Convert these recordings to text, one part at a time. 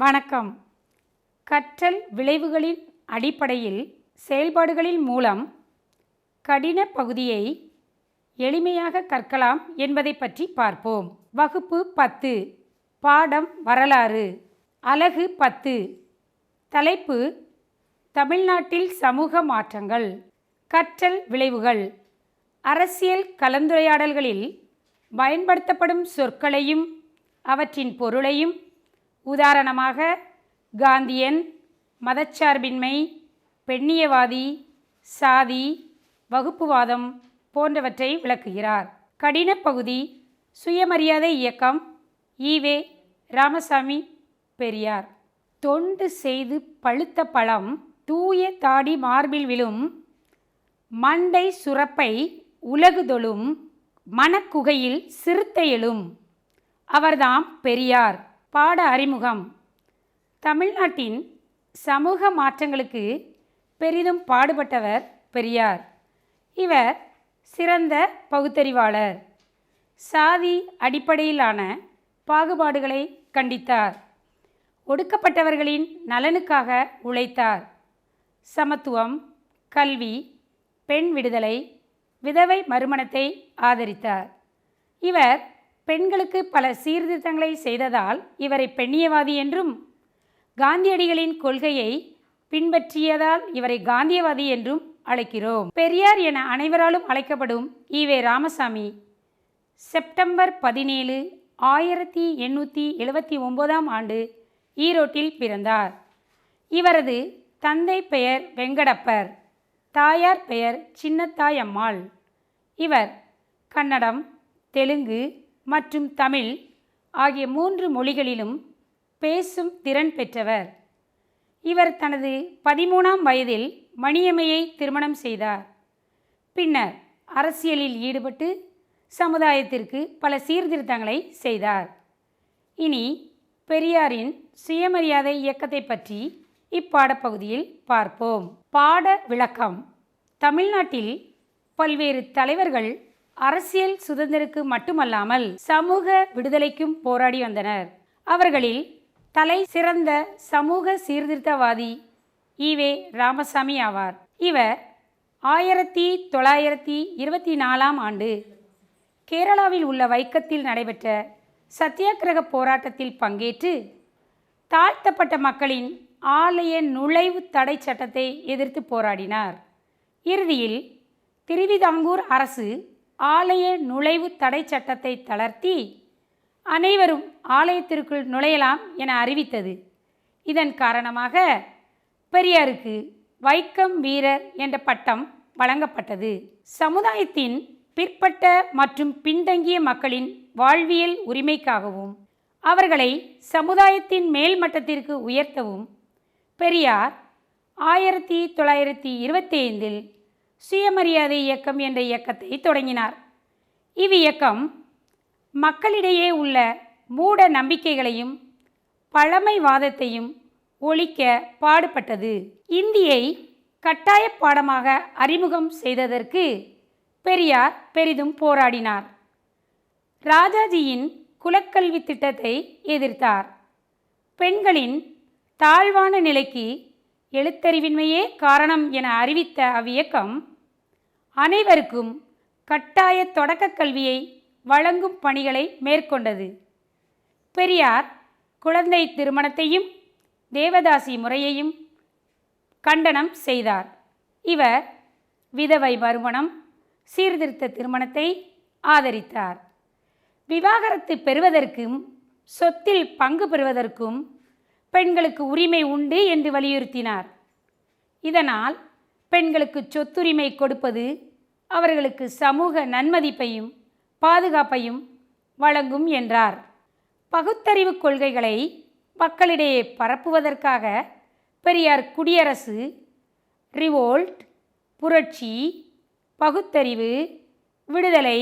வணக்கம். கற்றல் விளைவுகளின் அடிப்படையில் செயல்பாடுகளின் மூலம் கடின பகுதியை எளிமையாக கற்கலாம் என்பதை பற்றி பார்ப்போம். வகுப்பு பத்து பாடம் வரலாறு. அலகு பத்து தலைப்பு தமிழ்நாட்டில் சமூக மாற்றங்கள். கற்றல் விளைவுகள். அரசியல் கலந்துரையாடல்களில் பயன்படுத்தப்படும் சொற்களையும் அவற்றின் பொருளையும் உதாரணமாக காந்தியன் மதச்சார்பின்மை பெண்ணியவாதி சாதி வகுப்புவாதம் போன்றவற்றை விளக்குகிறார். கடின பகுதி சுயமரியாதை இயக்கம் ஈவே ராமசாமி பெரியார். தொண்டு செய்து பழுத்த பழம் தூய தாடி மார்பில் விழும் மண்டை சுரப்பை உலகுதொழும் மனக்குகையில் சிறுத்தையெழும் அவர்தாம் பெரியார். பாட அறிமுகம். தமிழ்நாட்டின் சமூக மாற்றங்களுக்கு பெரிதும் பாடுபட்டவர் பெரியார். இவர் சிறந்த பகுத்தறிவாளர். சாதி அடிப்படையிலான பாகுபாடுகளை கண்டித்தார். ஒடுக்கப்பட்டவர்களின் நலனுக்காக உழைத்தார். சமத்துவம் கல்வி பெண் விடுதலை விதவை மறுமணத்தை ஆதரித்தார். இவர் பெண்களுக்கு பல சீர்திருத்தங்களை செய்ததால் இவரை பெண்ணியவாதி என்றும் காந்தியடிகளின் கொள்கையை பின்பற்றியதால் இவரை காந்தியவாதி என்றும் அழைக்கிறோம். பெரியார் என அனைவராலும் அழைக்கப்படும் ஈவே ராமசாமி செப்டம்பர் பதினேழு ஆயிரத்தி எண்ணூற்றி எழுபத்தி ஒம்போதாம் ஆண்டு ஈரோட்டில் பிறந்தார். இவரது தந்தை பெயர் வெங்கடப்பர் தாயார் பெயர் சின்னத்தாய் அம்மாள் இவர் கன்னடம் தெலுங்கு மற்றும் தமிழ் ஆகிய மூன்று மொழிகளிலும் பேசும் திறன் பெற்றவர். இவர் தனது பதிமூணாம் வயதில் மணியம்மையை திருமணம் செய்தார். பின்னர் அரசியலில் ஈடுபட்டு சமுதாயத்திற்கு பல சீர்திருத்தங்களை செய்தார். இனி பெரியாரின் சுயமரியாதை இயக்கத்தை பற்றி இப்பாடப்பகுதியில் பார்ப்போம். பாட விளக்கம். தமிழ்நாட்டில் பல்வேறு தலைவர்கள் அரசியல் சுதந்திரக்கு மட்டுமல்லாமல் சமூக விடுதலைக்கும் போராடி வந்தனர். அவர்களில் தலை சிறந்த சமூக சீர்திருத்தவாதி ஈவே ராமசாமி ஆவார். இவர் ஆயிரத்தி தொள்ளாயிரத்தி இருபத்தி நாலாம் ஆண்டு கேரளாவில் உள்ள வைக்கத்தில் நடைபெற்ற சத்தியாகிரக போராட்டத்தில் பங்கேற்று தாழ்த்தப்பட்ட மக்களின் ஆலய நுழைவு தடை சட்டத்தை எதிர்த்து போராடினார். இறுதியில் திருவிதாங்கூர் அரசு ஆலய நுழைவு தடை சட்டத்தை தளர்த்தி அனைவரும் ஆலயத்திற்குள் நுழையலாம் என அறிவித்தது. இதன் காரணமாக பெரியாருக்கு வைக்கம் வீரர் என்ற பட்டம் வழங்கப்பட்டது. சமுதாயத்தின் பிற்பட்ட மற்றும் பின்தங்கிய மக்களின் வாழ்வியல் உரிமைக்காகவும் அவர்களை சமுதாயத்தின் மேல் மட்டத்திற்கு உயர்த்தவும் பெரியார் ஆயிரத்தி தொள்ளாயிரத்தி இருபத்தி ஐந்தில் சுயமரியாதை இயக்கம் என்ற இயக்கத்தை தொடங்கினார். இவ்வியக்கம் மக்களிடையே உள்ள மூட நம்பிக்கைகளையும் பழமைவாதத்தையும் ஒழிக்க பாடுபட்டது. இந்தியை கட்டாய பாடமாக அறிமுகம் செய்ததற்கு பெரியார் பெரிதும் போராடினார். ராஜாஜியின் குலக்கல்வி திட்டத்தை எதிர்த்தார். பெண்களின் தாழ்வான நிலைக்கு எழுத்தறிவின்மையே காரணம் என அறிவித்த அவ்வியக்கம் அனைவருக்கும் கட்டாய தொடக்கக் கல்வியை வழங்கும் பணிகளை மேற்கொண்டது. பெரியார் குழந்தை திருமணத்தையும் தேவதாசி முறையையும் கண்டனம் செய்தார். இவர் விதவை மறுமணம் சீர்திருத்த திருமணத்தை ஆதரித்தார். விவாகரத்து பெறுவதற்கும் சொத்தில் பங்கு பெறுவதற்கும் பெண்களுக்கு உரிமை உண்டு என்று வலியுறுத்தினார். இதனால் பெண்களுக்கு சொத்துரிமை கொடுப்பது அவர்களுக்கு சமூக நன்மதிப்பையும் பாதுகாப்பையும் வழங்கும் என்றார். பகுத்தறிவு கொள்கைகளை மக்களிடையே பரப்புவதற்காக பெரியார் குடியரசு ரிவோல்ட் புரட்சி பகுத்தறிவு விடுதலை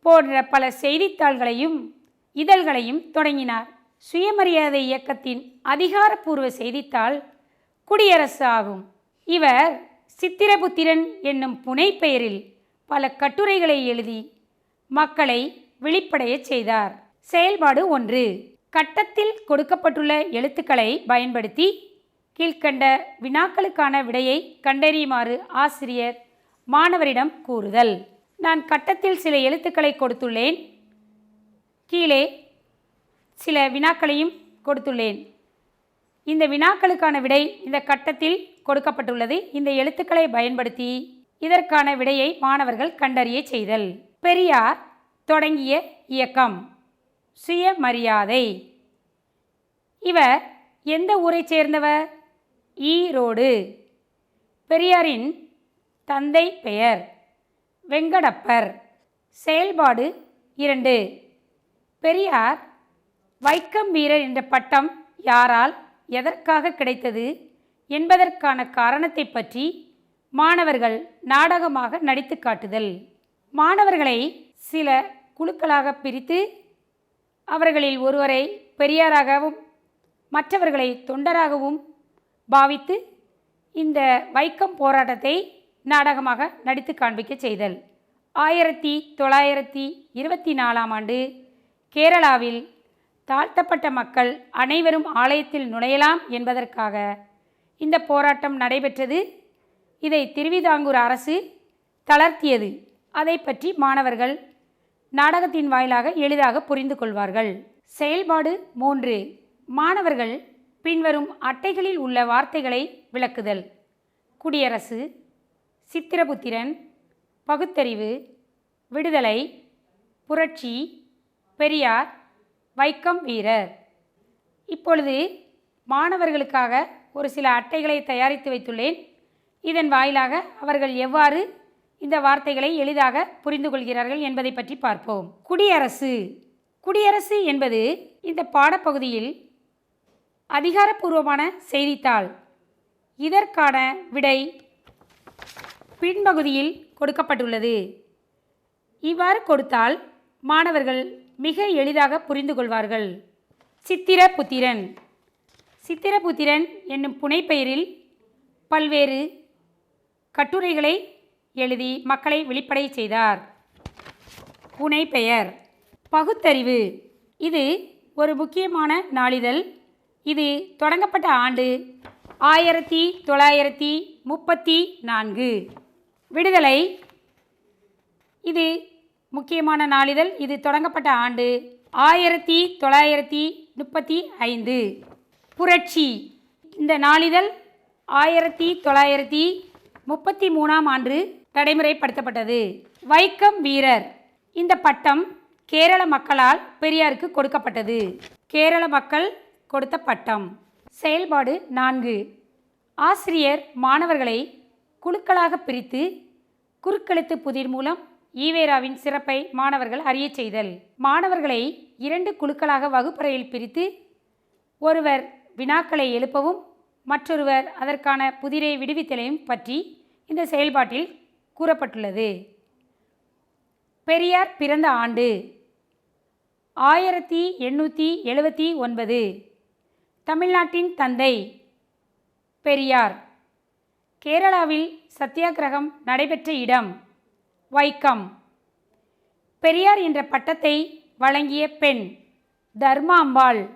போன்ற பல செய்தித்தாள்களையும் இதழ்களையும் தொடங்கினார். சுயமரியாதை இயக்கத்தின் அதிகாரப்பூர்வ செய்தித்தாள் குடியரசு ஆகும் இவர் சித்திரபுத்திரன் என்னும் புனை பெயரில் பல கட்டுரைகளை எழுதி மக்களை விழிப்படையச் செய்தார். செயல்பாடு ஒன்று. கட்டத்தில் கொடுக்கப்பட்டுள்ள எழுத்துக்களை பயன்படுத்தி கீழ்க்கண்ட வினாக்களுக்கான விடையை கண்டறியுமாறு ஆசிரியர் மாணவரிடம் கூறுதல். நான் கட்டத்தில் சில எழுத்துக்களை கொடுத்துள்ளேன். கீழே சில வினாக்களையும் கொடுத்துள்ளேன். இந்த வினாக்களுக்கான விடை இந்த கட்டத்தில் கொடுக்கப்பட்டுள்ளது. இந்த எழுத்துக்களை பயன்படுத்தி இதற்கான விடையை மாணவர்கள் கண்டறிய செய்தல். பெரியார் தொடங்கிய இயக்கம். சுயமரியாதை. இவர் எந்த ஊரைச் சேர்ந்தவர்? ஈரோடு பெரியாரின் தந்தை பெயர் வெங்கடப்பர். செயல்பாடு இரண்டு. பெரியார் வைக்கம் வீரர் என்ற பட்டம் யாரால் எதற்காக கிடைத்தது என்பதற்கான காரணத்தை பற்றி மாணவர்கள் நாடகமாக நடித்து காட்டுதல். மாணவர்களை சில குழுக்களாக பிரித்து அவர்களில் ஒருவரை பெரியாராகவும் மற்றவர்களை தொண்டராகவும் பாவித்து இந்த வைக்கம் போராட்டத்தை நாடகமாக நடித்து காண்பிக்க செய்தல். ஆயிரத்தி தொள்ளாயிரத்தி இருபத்தி நாலாம் ஆண்டு கேரளாவில் தாழ்த்தப்பட்ட மக்கள் அனைவரும் ஆலயத்தில் நுழையலாம் என்பதற்காக இந்த போராட்டம் நடைபெற்றது. இதை திருவிதாங்கூர் அரசு தளர்த்தியது. அதை பற்றி மாணவர்கள் நாடகத்தின் வாயிலாக எளிதாக புரிந்து கொள்வார்கள். செயல்பாடு மூன்று. மாணவர்கள் பின்வரும் அட்டைகளில் உள்ள வார்த்தைகளை விளக்குதல். குடியரசு சித்திரபுத்திரன் பகுத்தறிவு விடுதலை புரட்சி பெரியார் வைக்கம் வீரர். இப்பொழுது மாணவர்களுக்காக ஒரு சில அட்டைகளை தயாரித்து வைத்துள்ளேன். இதன் வாயிலாக அவர்கள் எவ்வாறு இந்த வார்த்தைகளை எளிதாக புரிந்து கொள்கிறார்கள் என்பதை பற்றி பார்ப்போம். குடியரசு. குடியரசு என்பது இந்த பாடப்பகுதியில் அதிகாரப்பூர்வமான செய்தித்தாள். இதற்கான விடை பின்பகுதியில் கொடுக்கப்பட்டுள்ளது. இவ்வாறு கொடுத்தால் மாணவர்கள் மிக எளிதாக புரிந்து கொள்வார்கள் சித்திரபுத்திரன். சித்திரபுத்திரன் என்னும் புனைப்பெயரில் பல்வேறு கட்டுரைகளை எழுதி மக்களை வெளிப்படை செய்தார். புனைப்பெயர். பகுத்தறிவு. இது ஒரு முக்கியமான நாளிதழ். இது தொடங்கப்பட்ட ஆண்டு ஆயிரத்தி தொள்ளாயிரத்தி முப்பத்தி நான்கு. விடுதலை. இது முக்கியமான நாளிதழ் இது தொடங்கப்பட்ட ஆண்டு ஆயிரத்தி தொள்ளாயிரத்தி முப்பத்தி ஐந்து. புரட்சி. இந்த நாளிதழ் ஆயிரத்தி தொள்ளாயிரத்தி முப்பத்தி மூணாம் ஆண்டு நடைமுறைப்படுத்தப்பட்டது. வைக்கம் வீரர். இந்த பட்டம் கேரள மக்களால் பெரியாருக்கு கொடுக்கப்பட்டது. கேரள மக்கள் கொடுத்த பட்டம். செயல்பாடு நான்கு. ஆசிரியர் மாணவர்களை குழுக்களாக பிரித்து குறுக்கெழுத்து புதிர் மூலம் ஈவேராவின் சிறப்பை மாணவர்கள் அறியச் செய்தல். மாணவர்களை இரண்டு குழுக்களாக வகுப்பறையில் பிரித்து ஒருவர் வினாக்களை எழுப்பவும் மற்றொருவர் அதற்கான புதிரை விடுவித்தலையும் பற்றி இந்த செயல்பாட்டில் கூறப்பட்டுள்ளது. பெரியார் பிறந்த ஆண்டு ஆயிரத்தி எண்ணூற்றி எழுபத்தி ஒன்பது. தமிழ்நாட்டின் தந்தை பெரியார். கேரளாவில் சத்தியாகிரகம் நடைபெற்ற இடம் வைக்கம். பெரியார் என்ற பட்டத்தை வழங்கிய பெண் தர்மாம்பாள்.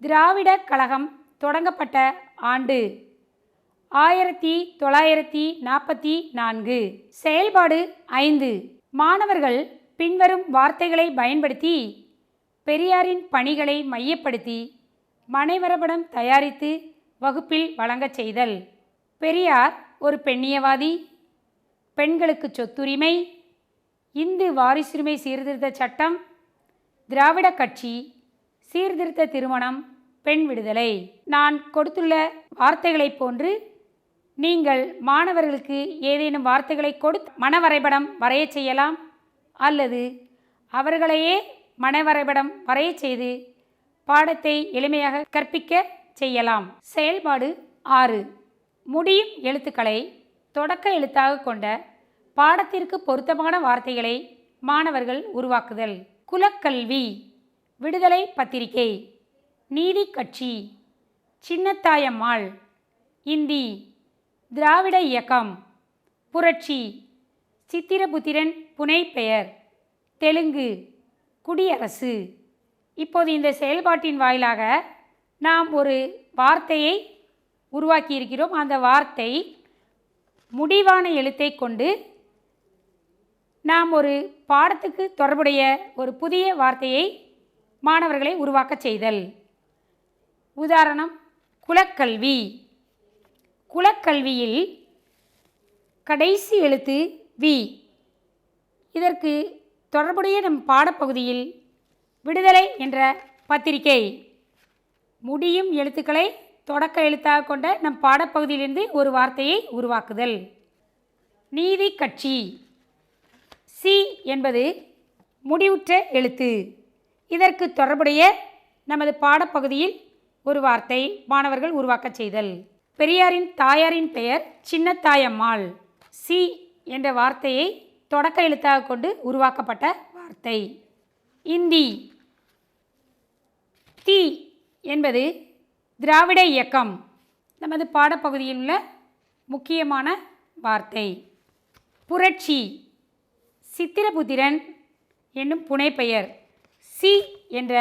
திராவிட கழகம் தொடங்கப்பட்ட ஆண்டு ஆயிரத்தி தொள்ளாயிரத்தி நாற்பத்தி நான்கு. செயல்பாடு ஐந்து. மாணவர்கள் பின்வரும் வார்த்தைகளை பயன்படுத்தி பெரியாரின் பணிகளை மையப்படுத்தி மனைவரபடம் தயாரித்து வகுப்பில் வழங்கச் செய்தல். பெரியார் ஒரு பெண்ணியவாதி. பெண்களுக்கு சொத்துரிமை இந்து வாரிசுரிமை சீர்திருத்த சட்டம் திராவிட கட்சி சீர்திருத்த திருமணம் பெண் விடுதலை. நான் கொடுத்துள்ள வார்த்தைகளைப் போன்று நீங்கள் மாணவர்களுக்கு ஏதேனும் வார்த்தைகளை கொடுத்து மனவரைபடம் வரைய செய்யலாம் அல்லது அவர்களையே மனவரைபடம் வரைய செய்து பாடத்தை எளிமையாக கற்பிக்க செய்யலாம். செயல்பாடு ஆறு. முடியும் எழுத்துக்களை தொடக்க எழுத்தாக கொண்ட பாடத்திற்கு பொருத்தமான வார்த்தைகளை மாணவர்கள் உருவாக்குதல். குலக்கல்வி விடுதலை பத்திரிகை நீதி கட்சி சின்னத்தாயம்மாள் இந்தி திராவிட இயக்கம் புரட்சி சித்திரபுத்திரன் புனைப்பெயர் தெலுங்கு குடியரசு. இப்போது இந்த செயல்பாட்டின் வாயிலாக நாம் ஒரு வார்த்தையை உருவாக்கியிருக்கிறோம். அந்த வார்த்தை முடிவான எழுத்தை கொண்டு நாம் ஒரு பாடத்துக்கு தொடர்புடைய ஒரு புதிய வார்த்தையை மாணவர்களை உருவாக்கச் செய்தல். உதாரணம் குலக்கல்வி. குலக்கல்வியில் கடைசி எழுத்து வி. இதற்கு தொடர்புடைய நம் பாடப்பகுதியில் விடுதலை என்ற பத்திரிகை. முடியும் எழுத்துக்களை தொடக்க எழுத்தாக கொண்ட நம் பாடப்பகுதியிலிருந்து ஒரு வார்த்தையை உருவாக்குதல். நீதி கட்சி. சி என்பது முடிவுற்ற எழுத்து. இதற்கு தொடர்புடைய நமது பாடப்பகுதியில் ஒரு வார்த்தை மாணவர்கள் உருவாக்கச் செய்தல். பெரியாரின் தாயாரின் பெயர் சின்னத்தாயம்மாள். சி என்ற வார்த்தையை தொடக்க எழுத்தாக கொண்டு உருவாக்கப்பட்ட வார்த்தை. இந்தி. தி என்பது திராவிட இயக்கம். நமது பாடப்பகுதியில் உள்ள முக்கியமான வார்த்தை. புரட்சி. சித்திரபுத்திரன் என்னும் புனைப்பெயர். சி என்ற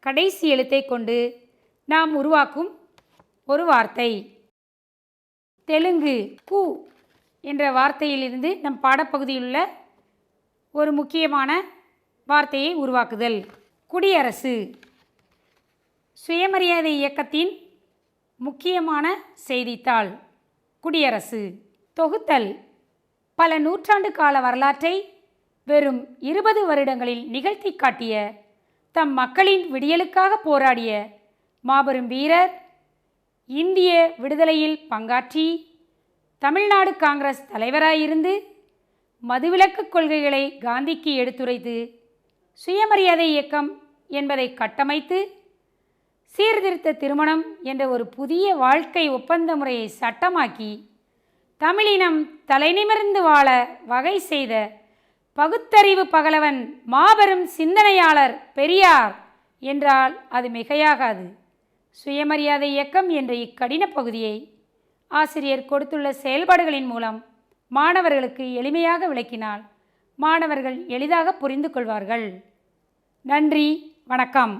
கடைசி எழுத்தை கொண்டு நாம் உருவாக்கும் ஒரு வார்த்தை. தெலுங்கு கு என்ற வார்த்தையிலிருந்து நம் பாடப்பகுதியில் உள்ள ஒரு முக்கியமான வார்த்தையை உருவாக்குதல். குடியரசு. சுயமரியாதை இயக்கத்தின் முக்கியமான செய்தித்தாள் குடியரசு. தொகுத்தல். பல நூற்றாண்டு கால வரலாற்றை வெறும் இருபது வருடங்களில் நிகழ்த்தி காட்டிய தம் மக்களின் விடியலுக்காக போராடிய மாபெரும் வீரர் இந்திய விடுதலையில் பங்காற்றி தமிழ்நாடு காங்கிரஸ் தலைவராயிருந்து மதுவிலக்கு கொள்கைகளை காந்திக்கு எடுத்துரைத்து சுயமரியாதை இயக்கம் என்பதை கட்டமைத்து சீர்திருத்த திருமணம் என்ற ஒரு புதிய வாழ்க்கை ஒப்பந்த முறையை சட்டமாக்கி தமிழினம் தலைநிமிர்ந்து வாழ வகை செய்த பகுத்தறிவு பகலவன் மாபெரும் சிந்தனையாளர் பெரியார் என்றால் அது மிகையாகாது. சுயமரியாதை இயக்கம் என்ற இக்கடின பகுதியை ஆசிரியர் கொடுத்துள்ள செயல்பாடுகளின் மூலம் மாணவர்களுக்கு எளிமையாக விளக்கினால் மாணவர்கள் எளிதாக புரிந்து கொள்வார்கள். நன்றி வணக்கம்.